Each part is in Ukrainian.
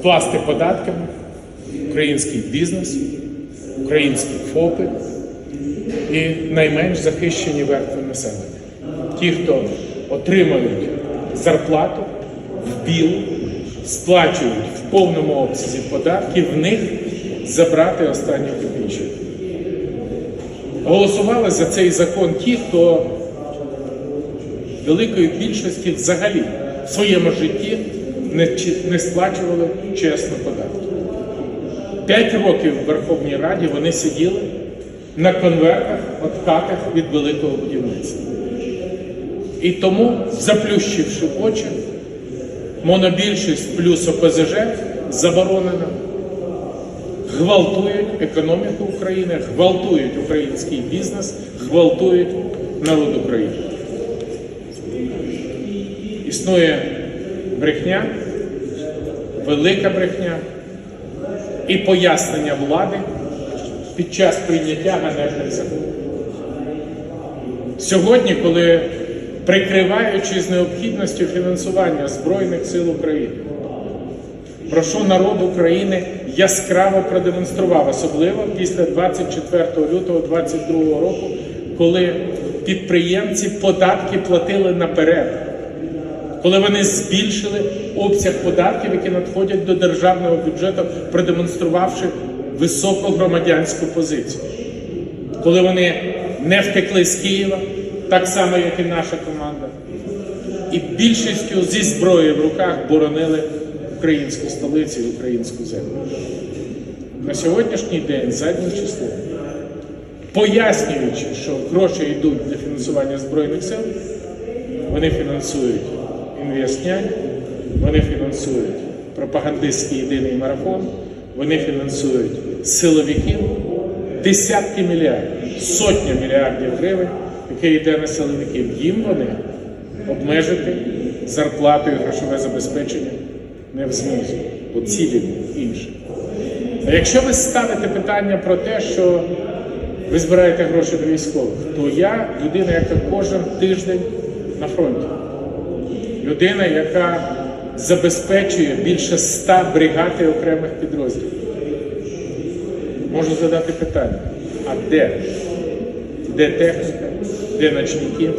обкласти податками український бізнес, українські ФОПи і найменш захищені верстви населення. Ті, хто отримують зарплату в білу, сплачують в повному обсязі податки, в них забрати останні копійки. Голосували за цей закон ті, хто великої більшості взагалі в своєму житті не, сплачували чесно податки. П'ять років в Верховній Раді вони сиділи на конвертах, откатах від великого будівництва. І тому, заплющивши очі, монобільшість плюс ОПЗЖ заборонена, гвалтують економіку України, гвалтують український бізнес, гвалтують народ України. Існує брехня, велика брехня і пояснення влади під час прийняття ганебних законів. Сьогодні, коли прикриваючись необхідністю фінансування Збройних сил України, Прошу народ України яскраво продемонстрував, особливо після 24 лютого 2022 року, коли підприємці податки платили наперед, коли вони збільшили обсяг податків, які надходять до державного бюджету, продемонструвавши високу громадянську позицію, коли вони не втекли з Києва, так само, як і наша команда, і більшістю зі зброєю в руках боронили українську столицю і українську землю. На сьогоднішній день, заднім числом, пояснюючи, що гроші йдуть для фінансування Збройних сил, вони фінансують інвестнянь, вони фінансують пропагандистський єдиний марафон, вони фінансують силовиків, десятки мільярдів, сотня мільярдів гривень, яке йде на силовиків. Їм вони обмежити зарплату і грошове забезпечення не в змозі, бо цілі інші. А якщо ви ставите питання про те, що ви збираєте гроші для військових, то я людина, яка кожен тиждень на фронті. Людина, яка забезпечує більше ста бригад і окремих підрозділів. Можу задати питання: а де? Де техніка, де ночники,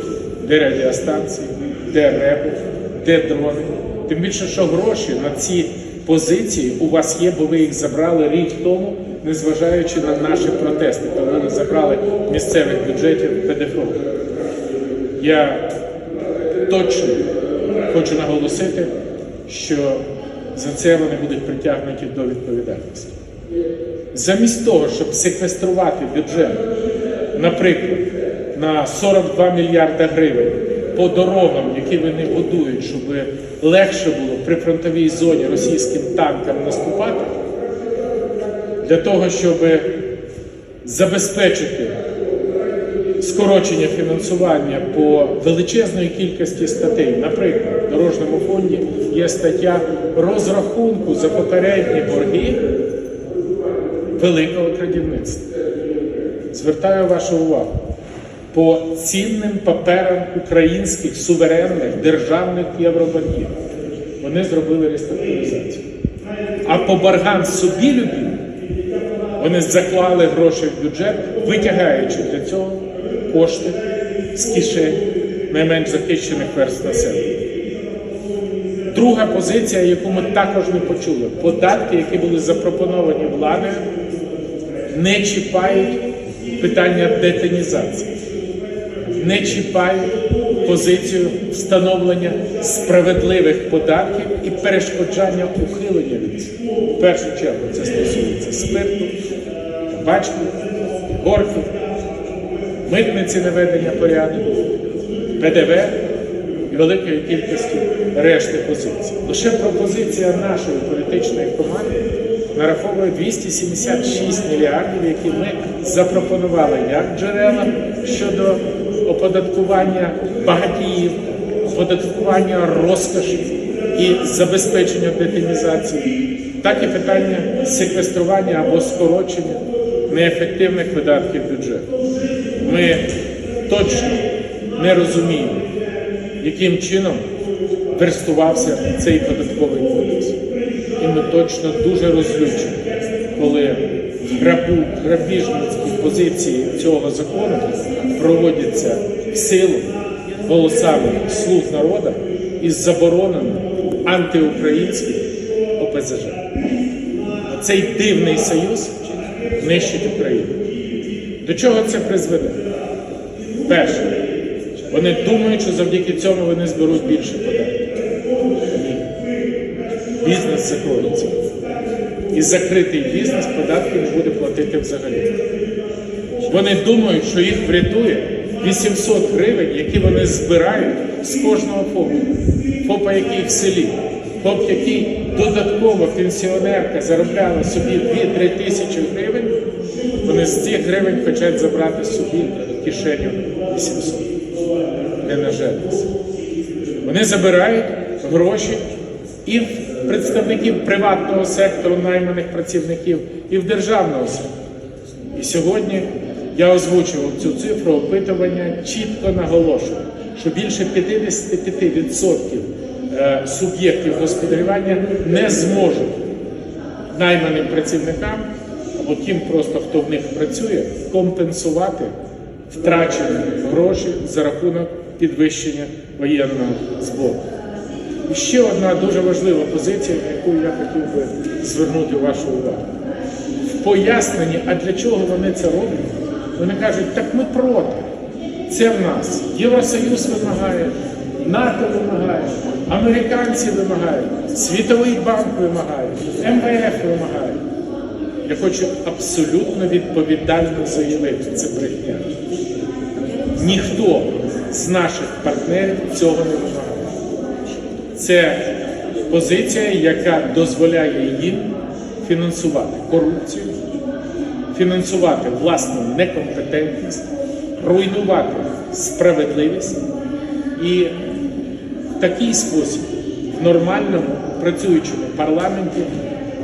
де радіостанції, де реби, де дрони? Тим більше, що гроші на ці позиції у вас є, бо ви їх забрали рік тому, незважаючи на наші протести, коли ви забрали місцевих бюджетів ПДФО. Я точно хочу наголосити, що за це вони будуть притягнуті до відповідальності. Замість того, щоб секвеструвати бюджет, наприклад, на 42 мільярда гривень по дорогам, які вони будують, щоб легше було при фронтовій зоні російським танкам наступати, для того, щоб забезпечити скорочення фінансування по величезної кількості статей. Наприклад, в дорожньому фонді є стаття розрахунку за попередні борги великого крадівництва. Звертаю вашу увагу по цінним паперам українських суверенних державних євроборгів. Вони зробили реструктуризацію. А по боргам собі любі вони заклали гроші в бюджет, витягаючи для цього кошти з кишень найменш захищених верств населення. Друга позиція, яку ми також не почули, податки, які були запропоновані владою, не чіпають питання детинізації, не чіпають позицію встановлення справедливих податків і перешкоджання ухилення від цього. В першу чергу це стосується спирту, табачки, горки, митниці наведення порядку, ПДВ і великої кількості решти позицій. Лише пропозиція нашої політичної команди нараховує 276 мільярдів, які ми запропонували як джерела щодо оподаткування багатіїв, оподаткування розкоші і забезпечення детинізації, так і питання секвестрування або скорочення неефективних видатків бюджету. Ми точно не розуміємо, яким чином верстувався цей податковий кодекс. і ми точно дуже розлючені, коли грабу, грабіжницькі позиції цього закону проводяться в силу голосами слуг народу із забороненим антиукраїнським ОПЗЖ. Цей дивний союз нищить Україну. До чого це призведе? Перше, вони думають, що завдяки цьому вони зберуть більше податків. Бізнес закроється. І закритий бізнес податки не буде платити взагалі. Вони думають, що їх врятує 800 гривень, які вони збирають з кожного ФОПу. ФОПа, який в селі. ФОП, який додатково пенсіонерка заробляла собі 2-3 тисячі гривень, вони з цих гривень хочуть забрати собі кишеню 800. Не нажерлися. Вони забирають гроші і в представників приватного сектору, найманих працівників, і в державного сектору. І сьогодні я озвучував цю цифру опитування, чітко наголошую, що більше 55% е, суб'єктів господарювання не зможуть найманим працівникам або тим просто, хто в них працює, компенсувати втрачені гроші за рахунок підвищення воєнного збору. І ще одна дуже важлива позиція, на яку я хотів би звернути вашу увагу. В поясненні, а для чого вони це роблять, вони кажуть, так ми проти. Це в нас. Євросоюз вимагає, НАТО вимагає, американці вимагають, Світовий банк вимагає, МВФ вимагає. Я хочу абсолютно відповідально заявити, це брехня. Ніхто з наших партнерів цього не вимагає. Це позиція, яка дозволяє їм фінансувати корупцію, фінансувати власну некомпетентність, руйнувати справедливість і в такий спосіб в нормальному працюючому парламенті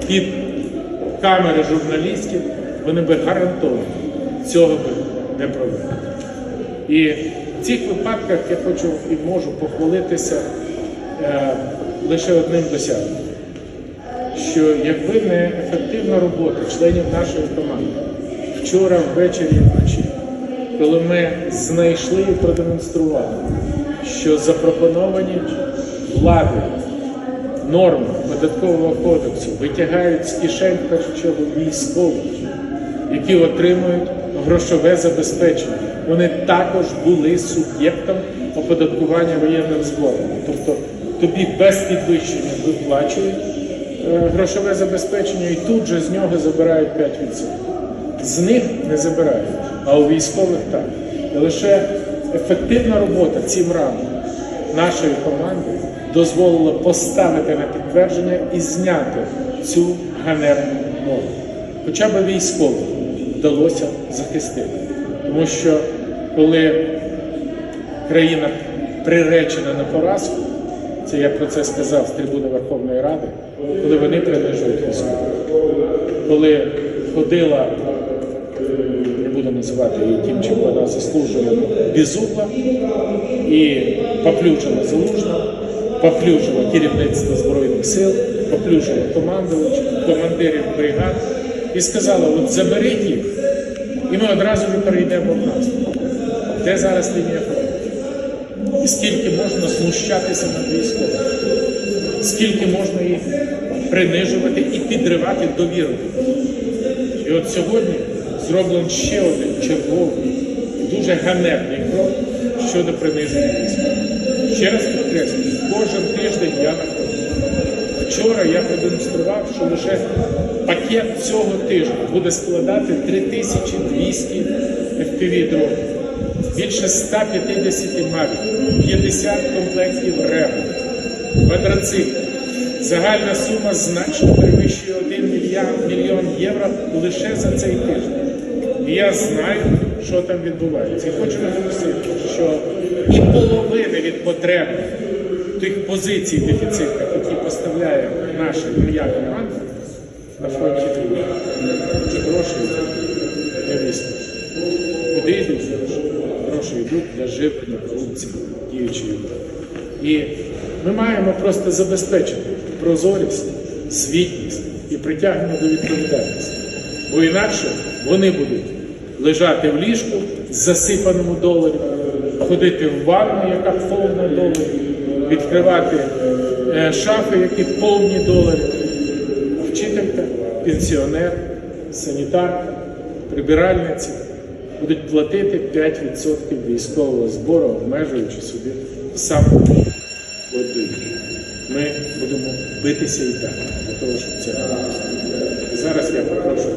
під камери журналістів вони би гарантовано цього би не провели. І в цих випадках я хочу і можу похвалитися е, лише одним досягненням, що якби не ефективна робота членів нашої команди вчора ввечері і вночі, коли ми знайшли і продемонстрували, що запропоновані влади норми податкового кодексу витягають з кишень чергу військових, які отримують грошове забезпечення. Вони також були суб'єктом оподаткування воєнним збором. Тобто тобі без підвищення виплачують е, грошове забезпечення і тут же з нього забирають 5%. З них не забирають, а у військових так. І лише ефективна робота цим ранком нашої команди дозволила поставити на підтвердження і зняти цю ганебну норму. Хоча б військових вдалося захистити. Тому що коли країна приречена на поразку, це я про це сказав з трибуни Верховної Ради, коли вони принижують військових, коли ходила, не буду називати її тим, чим вона заслужує, Безугла і поплюжила залужна, поплюжила керівництво Збройних сил, поплюжила командувач, командирів бригад і сказала, от заберіть їх, і ми одразу ж перейдемо в наступ. Де зараз лінія фронту? І скільки можна знущатися над військовими? Скільки можна їх принижувати і підривати довіру? І от сьогодні зроблен ще один черговий, дуже ганебний крок щодо приниження військових. Ще раз підкреслюю, кожен тиждень я на фронті. Вчора я продемонстрував, що лише пакет цього тижня буде складати 3200 FPV дронів, більше 150 мавів, 50 комплектів РЕБ, квадроциклів. Загальна сума значно перевищує 1 мільярд мільйон євро лише за цей тиждень. І я знаю, що там відбувається. І хочу наголосити, що і половини від потреб тих позицій дефіцитних, які поставляє наша моя команда на фронті. Ці гроші не вистачить. Куди йдуть гроші? Гроші йдуть для живлення корупції діючої влади. І ми маємо просто забезпечити прозорість звітність і притягнення до відповідальності. Бо інакше вони будуть лежати в ліжку засипаному доларів, ходити в ванну, яка повна доларів, відкривати е, шафи, які повні доларів. Вчителька, пенсіонер, санітарка, прибиральниця будуть платити 5% військового збору, обмежуючи собі сам води. Ми будемо битися і далі для того, щоб це зараз я попрошу